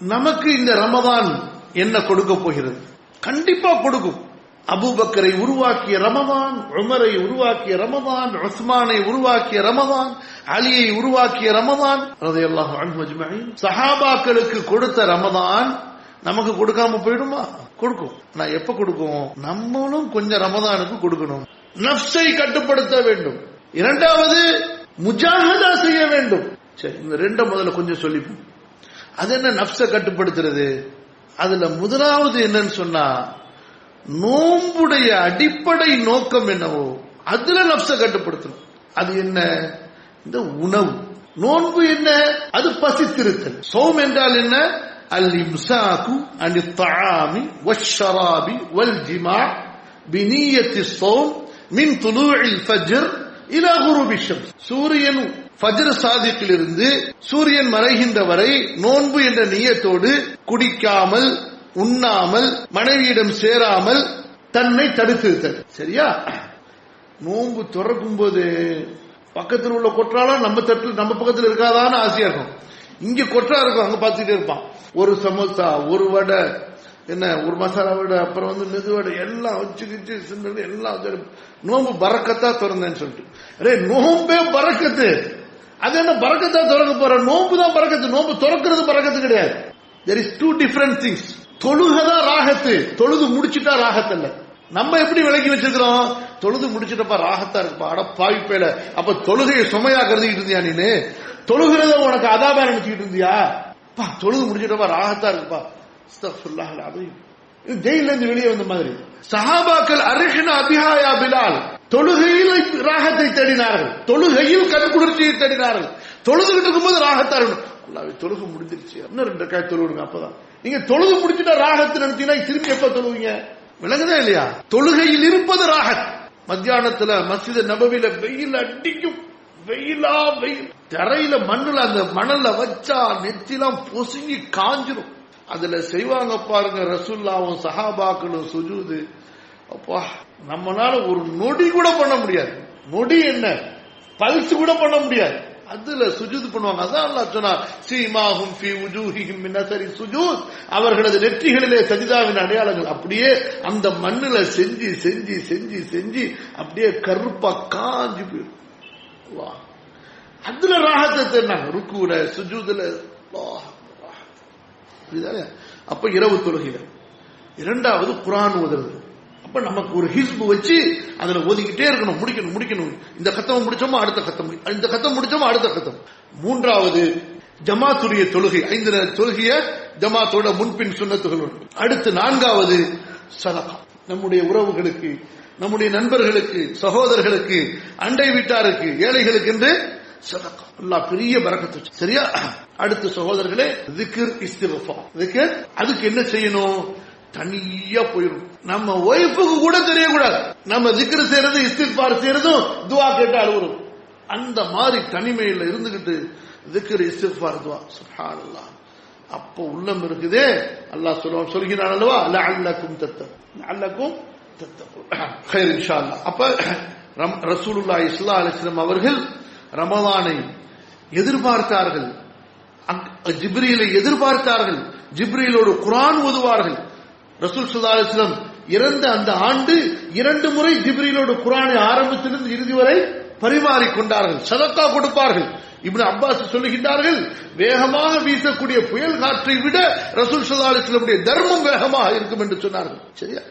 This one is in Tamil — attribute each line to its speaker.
Speaker 1: நமக்கு இந்த ரமதான் என்ன கொடுக்க போகிறது? கண்டிப்பா கொடுக்கும். அபுபக்கரை உருவாக்கிய ரமதான் உமரை உருவாக்கிய ரமதான் உஸ்மானை உருவாக்கிய ரமதான் அலியை உருவாக்கிய ரமதான் சஹாபாக்களுக்கு கொடுத்த ரமதான் நமக்கு கொடுக்காம போயிடுமா? கொடுக்கும். நான் எப்ப கொடுக்கும்? நம்மளும் கொஞ்சம் ரமதானுக்கு கொடுக்கணும். நப்சை கட்டுப்படுத்த வேண்டும். இரண்டாவது முஜாஹதா செய்ய வேண்டும். சரி இந்த ரெண்ட முதல்ல கொஞ்சம் சொல்லிப்போம். அது என்ன நப்ச கட்டுப்படுத்துறது? அதுல முதலாவது என்னன்னு சொன்னா நோம்புடைய அடிப்படை நோக்கம் என்னவோ அதுல நப்ச கட்டுப்படுத்தணும். அது என்ன? இந்த உணவு. நோன்பு என்ன? அது பசித்திருத்தல். சோம் என்றால் என்ன? அல் இம்சாக்கு அண்ட் தாமி வஷராபி வல் ஜிமா பினியத்தி சோம் மின் துலுவில் ஃபஜ்ர் இலா குருபி ஷம்ஸ். சூரியன் ஃபஜ்ர சாதிக்கிலிருந்து சூரியன் மறைகின்ற வரை நோன்பு என்ற நியத்தோடு குடிக்காமல் உண்ணாமல் மனைவியிடம் சேராமல் தன்னை தடுத்திருத்தல் சரியா? நோன்பு துறக்கும் போது பக்கத்தில் உள்ள கொற்றாலாம் நம்ம தட்டில் நம்ம பக்கத்தில் இருக்காதான்னு ஆசையா இருக்கும். இங்க கொற்றா இருக்கும் அங்க பார்த்துட்டே இருப்பான். ஒரு சமோசா ஒரு வடை என்ன ஒரு மசாலா அப்புறம் வந்து மெதுவடை எல்லாம் எல்லாம் வச்சுக்கிச்சு சிந்தனை எல்லாம் நோம்பு பறக்கத்தா திறந்தேன்னு சொல்லிட்டு. அரே நோம்பே பறக்கத்து அது என்ன பறக்கத்தா திறக்க போற? நோம்பு தான் பறக்கத்து நோம்பு திறக்கிறது பறக்கத்து கிடையாது. There is two different things தொழுகதான் ராகத்து. தொழுது முடிச்சுட்டா ராகத்து இல்ல நம்ம எப்படி விளக்கி வச்சிருக்கிறோம்? தொழுது முடிச்சிட்டப்பா ராகத்தா இருக்குப்பா. அட பாய்ப்பேல அப்ப தொழுகையை சுமையா கருதிக்கிட்டு இருந்தியா நீனு? தொழுகிறத உனக்கு அதாபா நினைச்சுக்கிட்டு இருந்தியா? தொழுது முடிச்சிட்டப்பா ராகத்தா இருக்குப்பா. ஜெயிலிருந்து வெளியே வந்த மாதிரி. சஹாபாக்கள் அருகின அபிஹாயா பிலால் தொழுகையில் ராகத்தை தேடினார்கள். தொழுகையில் கண்குளிர்ச்சியை தேடினார்கள். தொழுதுகிட்டு இருக்கும்போது ராகத்தா இருக்கணும் அல்லாஹ் முடிஞ்சிருச்சு. இன்னும் ரெண்டு காய் தொழுவிடுங்க அப்பதான். நீங்க தொழுது முடிச்சுட்டா ராகத்து நினைச்சீங்கன்னா திரும்பி எப்ப தொழுவீங்க? விளங்குதா இல்லையா? தொழுகையில் இருப்பது ராகத். மத்தியானத்துல மசித நபவில வெயில் அடிக்கும். வெயிலா வெயில். தரையில மண்ணுல அந்த மணல்ல வச்சா நெத்திலாம் பொசுங்கி காஞ்சிரும். அதுல செய்வாங்க பாருங்க ரசுல்லாவும் சஹாபாக்களும் சுஜூது. அப்பா நம்மளால ஒரு நொடி கூட பண்ண முடியாது. நொடி என்ன? பல்ஸ் கூட பண்ண முடியாது. அதுல சுஜூத் பண்ணுவாங்க. அதான் அல்லாஹ் சொன்னா சீமாஹும் ஃபி உஜூஹிஹிம் மின் அஸரி சுஜூத். அவர்களது நெற்றிகளிலே சஜிதாவின் அடையாளங்கள் அப்படியே அந்த மண்ணுல செஞ்சு செஞ்சு செஞ்சு செஞ்சு அப்படியே கருப்பா காஞ்சு போயிடும். அல்லாஹ். அதுல ராகத்தை தேடினாங்க. ருக்குல சுஜூதுல புரியுதா அப்ப இரவு தொழுகையில இரண்டாவது குரான் ஓதுறது. அப்ப நமக்கு ஒரு ஹிஸ்பு வச்சு அதுல ஓதிக்கிட்டே இருக்கணும் முடிக்கணும் முடிக்கணும். இந்த கத்தம் முடிச்சோமா அடுத்த கத்தம் இந்த கத்தம் முடிச்சோமா அடுத்த கத்தம்? மூன்றாவது ஜமாத்துடைய தொழுகை. ஐந்து நேர தொழுகைய ஜமாத்தோட முன்பின் சுண்ணத்துகளோடு அடுத்து நான்காவது சதகா. நம்முடைய உறவுகளுக்கு நம்முடைய நண்பர்களுக்கு சகோதரர்களுக்கு அண்டை வீட்டாருக்கு ஏழைகளுக்கு என்று சதக்கம் அல்லா பெரிய பறக்கத்து சரியா? அடுத்த சகோதரர்களே திக்ர் இஸ்திஃபா திக்ர் அதுக்கு என்ன செய்யணும்? தனியா போயிடும். நம்ம ஒய்ஃபுக்கு கூட தெரியக்கூடாது. நம்ம திக்ரு செய்யறது இஸ்திஃபார் செய்யறதும் துவா கேட்டு அழுகுறோம். அந்த மாதிரி தனிமையில இருந்துகிட்டு திக்ரு இஸ்திஃபார் துவா. சுப்ஹானல்லா அப்போ உள்ளம் இருக்குதே. அல்லாஹ் சொல்லுவான் சொல்கிறான் அல்லவா? அல்ல அல்லக்கும் தத்தம் அல்லக்கும் தத்தம் இன்ஷா அல்லா அப்ப ரசூலுல்லா இஸ்லா அலிஸ்லாம் அவர்கள் ரமலானை எதிர்பார்த்தார்கள். ஜிப்ரீலை எதிர்பார்த்தார்கள். ஜிப்ரீலோடு குரான் ஓதுவார்கள். ரசூல் ஸல்லல்லாஹு இறந்த அந்த ஆண்டு இரண்டு முறை ஜிப்ரீலோடு குரானை ஆரம்பத்திலிருந்து இறுதி வரை பரிமாறிக்கொண்டார்கள் சதக்கா கொடுப்பார்கள். இப்படி அப்பாஸ் சொல்லுகின்றார்கள் வேகமாக வீசக்கூடிய புயல் காற்றை விட ரசூல் ஸல்லல்லாஹு தர்மம் வேகமாக இருக்கும் என்று சொன்னார்கள். சரியா?